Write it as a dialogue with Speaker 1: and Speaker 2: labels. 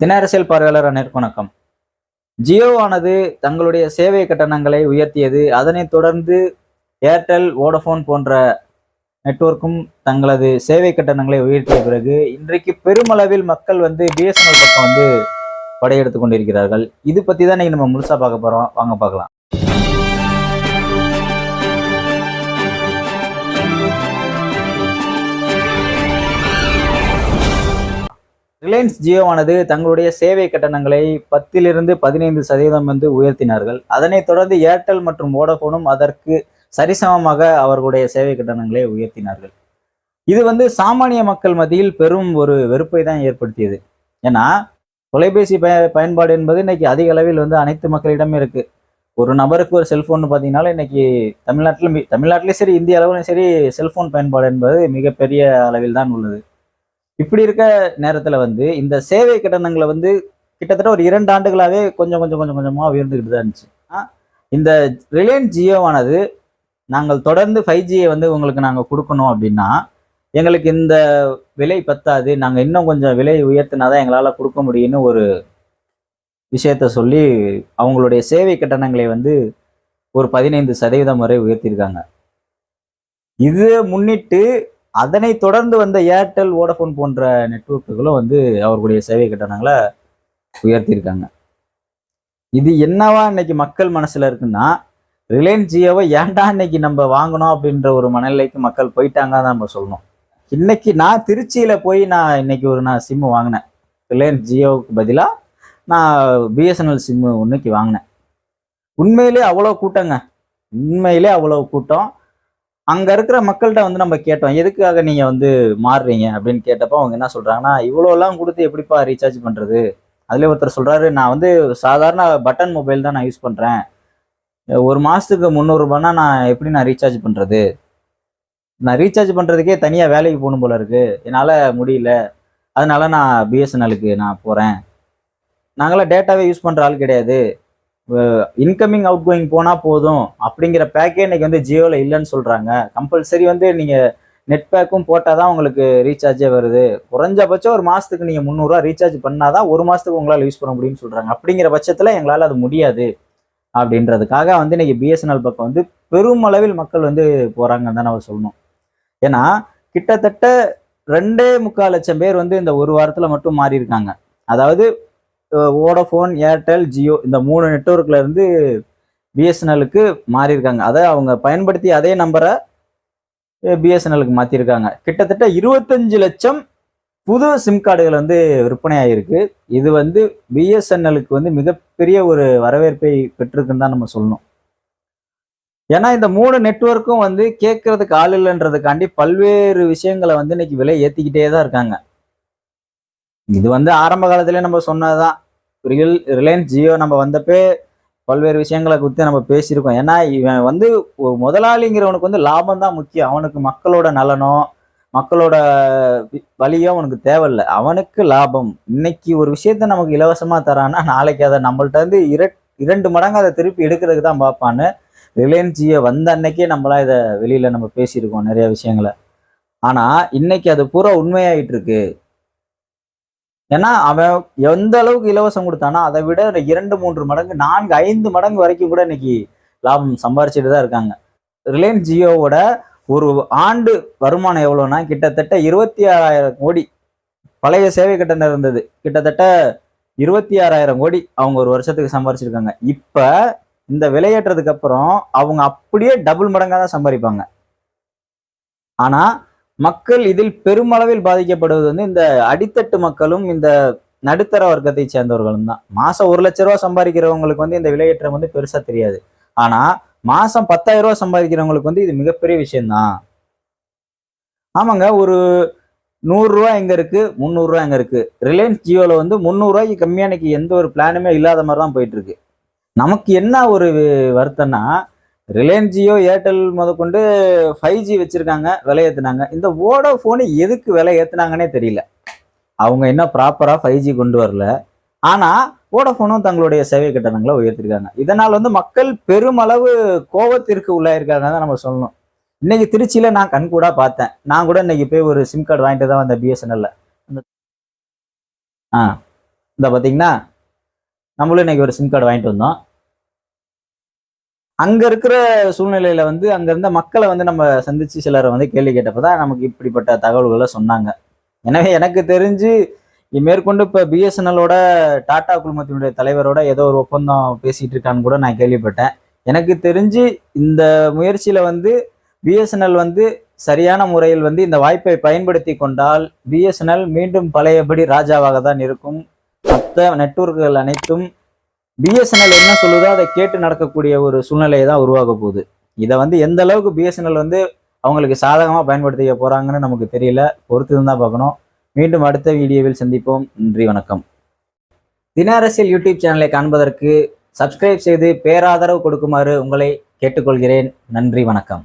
Speaker 1: தின அரசியல் பார்வையாளர் அனைவருக்கு வணக்கம். ஜியோவானது தங்களுடைய சேவை கட்டணங்களை உயர்த்தியது. அதனைத் தொடர்ந்து ஏர்டெல் வோடஃபோன் போன்ற நெட்வொர்க்கும் தங்களது சேவை கட்டணங்களை உயர்த்திய பிறகு இன்றைக்கு பெருமளவில் மக்கள் வந்து பிஎஸ்என்எல் பக்கம் வந்து படையெடுத்து கொண்டிருக்கிறார்கள். இது பற்றி தான் இன்னைக்கு நம்ம முழுசாக பார்க்க போகிறோம் வாங்க பார்க்கலாம். ரிலையன்ஸ் ஜியோவானது தங்களுடைய சேவை கட்டணங்களை பத்திலிருந்து பதினைந்து சதவீதம் வந்து உயர்த்தினார்கள். அதனைத் தொடர்ந்து ஏர்டெல் மற்றும் வோடஃபோனும் அதற்கு சரிசமமாக அவர்களுடைய சேவை கட்டணங்களை உயர்த்தினார்கள். இது வந்து சாமானிய மக்கள் மத்தியில் பெரும் ஒரு வெறுப்பை தான் ஏற்படுத்தியது. ஏன்னா தொலைபேசி பய பயன்பாடு என்பது இன்னைக்கு அதிக அளவில் வந்து அனைத்து மக்களிடமே இருக்கு. ஒரு நபருக்கு ஒரு செல்போன் பார்த்தீங்கன்னாலும் இன்னைக்கு தமிழ்நாட்டிலும் மி- தமிழ்நாட்டிலும் சரி இந்திய அளவிலும் சரி செல்போன் பயன்பாடு என்பது மிகப்பெரிய அளவில் தான் உள்ளது. இப்படி இருக்க நேரத்துல வந்து இந்த சேவை கட்டணங்களை வந்து கிட்டத்தட்ட ஒரு இரண்டு ஆண்டுகளாவே கொஞ்சம் கொஞ்சம் கொஞ்சம் கொஞ்சமா உயர்ந்துகிட்டு தான் இருந்துச்சு. இந்த ரிலையன்ஸ் ஜியோவானது நாங்கள் தொடர்ந்து ஃபைவ் ஜியை வந்து உங்களுக்கு நாங்கள் கொடுக்கணும் அப்படின்னா எங்களுக்கு இந்த விலை பத்தாது நாங்கள் இன்னும் கொஞ்சம் விலை உயர்த்தினாதான் எங்களால் கொடுக்க முடியும்னு ஒரு விஷயத்த சொல்லி அவங்களுடைய சேவை கட்டணங்களை வந்து ஒரு பதினைந்து சதவீதம் வரை உயர்த்தியிருக்காங்க. இது முன்னிட்டு அதனை தொடர்ந்து வந்த ஏர்டெல் வோடஃபோன் போன்ற நெட்வொர்க்குகளும் வந்து அவர்களுடைய சேவை கட்டணங்களை உயர்த்தியிருக்காங்க. இது என்னவா இன்னைக்கு மக்கள் மனசுல இருக்குன்னா ரிலையன்ஸ் ஜியோவை ஏன்டா இன்னைக்கு நம்ம வாங்கணும் அப்படின்ற ஒரு மனநிலைக்கு மக்கள் போயிட்டாங்க தான் நம்ம சொல்லணும். இன்னைக்கு நான் திருச்சியில போய் நான் இன்னைக்கு ஒரு நான் சிம்மு வாங்கினேன். ரிலையன்ஸ் ஜியோவுக்கு பதிலாக நான் பிஎஸ்என்எல் சிம்மு இன்னைக்கு வாங்கினேன். உண்மையிலே அவ்வளோ கூட்டங்க. உண்மையிலே அவ்வளோ கூட்டம். அங்க இருக்கிற மக்கள்கிட்ட வந்து நம்ம கேட்டோம் எதுக்காக நீங்க வந்து மாறுறீங்க? அப்படின்னு கேட்டப்போ அவங்க என்ன சொல்றாங்கன்னா இவ்வளோலாம் கொடுத்து எப்படிப்பா ரீசார்ஜ் பண்றது? அதுல ஒருத்தர் சொல்றாரு நான் வந்து சாதாரண பட்டன் மொபைல் தான் நான் யூஸ் பண்றேன். ஒரு மாசத்துக்கு முந்நூறுபானா நான் எப்படி நான் ரீசார்ஜ் பண்றது? நான் ரீசார்ஜ் பண்றதுக்கே தனியா வேலைக்கு போகணும் போல இருக்கு. என்னால முடியல. அதனால நான் பிஎஸ்என்எலுக்கு நான் போறேன். நாங்களாம் டேட்டாவே யூஸ் பண்ற ஆள் கிடையாது. இன்கமிங் அவுட் கோயிங் போனால் போதும் அப்படிங்கிற பேக்கே இன்னைக்கு வந்து ஜியோவில் இல்லைன்னு சொல்கிறாங்க கம்பல்சரி வந்து நீங்கள் நெட் பேக்கும் போட்டால் தான் உங்களுக்கு ரீசார்ஜே வருது. குறைஞ்சபட்சம் ஒரு மாதத்துக்கு நீங்கள் முந்நூறுரூவா ரீசார்ஜ் பண்ணால் தான் ஒரு மாதத்துக்கு உங்களால் யூஸ் பண்ண முடியும்னு சொல்கிறாங்க அப்படிங்கிற பட்சத்தில் எங்களால் அது முடியாது அப்படின்றதுக்காக வந்து இன்னைக்கு பிஎஸ்என்எல் பக்கம் வந்து பெருமளவில் மக்கள் வந்து போகிறாங்கன்னு தான் நம்ம சொல்லணும். ஏன்னா கிட்டத்தட்ட ரெண்டே முக்கால் லட்சம் பேர் வந்து இந்த ஒரு வாரத்தில் மட்டும் மாறி இருக்காங்க அதாவது வோடஃபோன் ஏர்டெல் ஜியோ இந்த மூணு நெட்ஒர்க்ல இருந்து பிஎஸ்என்எலுக்கு மாறியிருக்காங்க. அதை அவங்க பயன்படுத்திய அதே நம்பரை பிஎஸ்என்எலுக்கு மாற்றிருக்காங்க கிட்டத்தட்ட இருபத்தஞ்சு லட்சம் புது சிம் கார்டுகள் வந்து விற்பனை ஆகிருக்கு இது வந்து பிஎஸ்என்எலுக்கு வந்து மிகப்பெரிய ஒரு வரவேற்பை பெற்றிருக்குன்னு தான் நம்ம சொல்லணும். ஏன்னா இந்த மூணு நெட்வொர்க்கும் வந்து கேட்கறதுக்கு ஆள் இல்லைன்றதுக்காண்டி பல்வேறு விஷயங்களை வந்து இன்னைக்கு விலை ஏற்றிக்கிட்டே தான் இருக்காங்க. இது வந்து ஆரம்ப காலத்துல நம்ம சொன்னதுதான். ரியல் ரிலையன்ஸ் ஜியோ நம்ம வந்தப்பே பல்வேறு விஷயங்களை குறித்து நம்ம பேசியிருக்கோம். ஏன்னா இவன் வந்து ஒரு முதலாளிங்கிறவனுக்கு வந்து லாபம் தான் முக்கியம். அவனுக்கு மக்களோட நலனோ மக்களோட வழியோ அவனுக்கு தேவையில்லை. அவனுக்கு லாபம். இன்னைக்கு ஒரு விஷயத்த நமக்கு இலவசமா தரான்னா நாளைக்கு அதை நம்மள்ட்ட இருந்து இர இரண்டு மடங்கு அதை திருப்பி எடுக்கிறதுக்கு தான் பார்ப்பான்னு ரிலையன்ஸ் ஜியோ வந்த அன்னைக்கே நம்மளாம் இதை வெளியில நம்ம பேசியிருக்கோம் நிறைய விஷயங்களை. ஆனா இன்னைக்கு அது பூரா உண்மையாயிட்டு இருக்கு ஏன்னா அவன் எந்த அளவுக்கு இலவசம் கொடுத்தானோ அதை விட இரண்டு மூன்று மடங்கு நான்கு ஐந்து மடங்கு வரைக்கும் கூட இன்னைக்கு லாபம் சம்பாரிச்சுட்டு தான் இருக்காங்க. ரிலையன்ஸ் ஜியோவோட ஒரு ஆண்டு வருமானம் எவ்வளோன்னா கிட்டத்தட்ட இருபத்தி ஆறாயிரம் கோடி. பழைய சேவை கட்டணம் இருந்தது. கிட்டத்தட்ட இருபத்தி ஆறாயிரம் கோடி அவங்க ஒரு வருஷத்துக்கு சம்பாரிச்சிருக்காங்க. இப்போ இந்த விலையேற்றதுக்கு அப்புறம் அவங்க அப்படியே டபுள் மடங்காக தான் சம்பாதிப்பாங்க. ஆனால் மக்கள் இதில் பெருமளவில் பாதிக்கப்படுவது வந்து இந்த அடித்தட்டு மக்களும் இந்த நடுத்தர வர்க்கத்தை சேர்ந்தவர்களும் தான். மாசம் ஒரு லட்ச ரூபா சம்பாதிக்கிறவங்களுக்கு வந்து இந்த விலையேற்றம் வந்து பெருசா தெரியாது. ஆனா மாசம் பத்தாயிரம் ரூபா சம்பாதிக்கிறவங்களுக்கு வந்து இது மிகப்பெரிய விஷயம்தான். ஆமாங்க ஒரு நூறுரூவா எங்க இருக்கு? முந்நூறு இருக்குது எங்க இருக்கு? ரிலையன்ஸ் ஜியோல வந்து முந்நூறுரூவாய்க்கு ரூபாய்க்கு கம்மியா எந்த ஒரு பிளானுமே இல்லாத மாதிரி தான் போயிட்டு இருக்கு. நமக்கு என்ன ஒரு வருத்தம்னா ரிலையன்ஸ் ஜியோ ஏர்டெல் முதற்கொண்டு ஃபைவ் ஜி வச்சுருக்காங்க விலை ஏற்றுனாங்க இந்த வோடோஃபோனு எதுக்கு விலை ஏத்துனாங்கன்னே தெரியல. அவங்க இன்னும் ப்ராப்பராக ஃபைவ் ஜி கொண்டு வரல. ஆனால் ஓடோஃபோனும் தங்களுடைய சேவை கட்டணங்களை உயர்த்திருக்காங்க. இதனால் வந்து மக்கள் பெருமளவு கோபத்திற்கு உள்ளாயிருக்காங்க தான் நம்ம சொல்லணும். இன்னைக்கு திருச்சியில் நான் கண் கூட பார்த்தேன். நான் கூட இன்னைக்கு போய் ஒரு சிம் கார்டு வாங்கிட்டு தான் வந்தேன் பிஎஸ்என்எல்ல ஆ இந்த பார்த்தீங்கன்னா நம்மளும் இன்னைக்கு ஒரு சிம் கார்டு வாங்கிட்டு வந்தோம். அங்க இருக்கிற சூழ்நிலையில வந்து அங்க இருந்த மக்களை வந்து நம்ம சந்திச்சு சிலரை வந்து கேள்வி கேட்டப்பதான் நமக்கு இப்படிப்பட்ட தகவல்களை சொன்னாங்க. எனவே எனக்கு தெரிஞ்சு மேற்கொண்டு இப்ப பிஎஸ்என்எலோட டாடா குழுமத்தினுடைய தலைவரோட ஏதோ ஒரு ஒப்பந்தம் பேசிட்டு இருக்கான்னு கூட நான் கேள்விப்பட்டேன். எனக்கு தெரிஞ்சு இந்த முயற்சியில வந்து பிஎஸ்என்எல் வந்து சரியான முறையில் வந்து இந்த வாய்ப்பை பயன்படுத்தி கொண்டால் பிஎஸ்என்எல் மீண்டும் பழையபடி ராஜாவாக தான் இருக்கும். மற்ற நெட்வொர்க்குகள் அனைத்தும் பிஎஸ்என்எல் என்ன சொல்லுதோ அதை கேட்டு நடக்கக்கூடிய ஒரு சூழ்நிலையை தான் உருவாக போகுது. இதை வந்து எந்த அளவுக்கு பிஎஸ்என்எல் வந்து அவங்களுக்கு சாதகமாக பயன்படுத்திக்க போகிறாங்கன்னு நமக்கு தெரியல. பொறுத்து தான் பார்க்கணும். மீண்டும் அடுத்த வீடியோவில் சந்திப்போம். நன்றி வணக்கம். தின அரசியல் யூடியூப் சேனலை காண்பதற்கு சப்ஸ்கிரைப் செய்து பேராதரவு கொடுக்குமாறு உங்களை கேட்டுக்கொள்கிறேன். நன்றி வணக்கம்.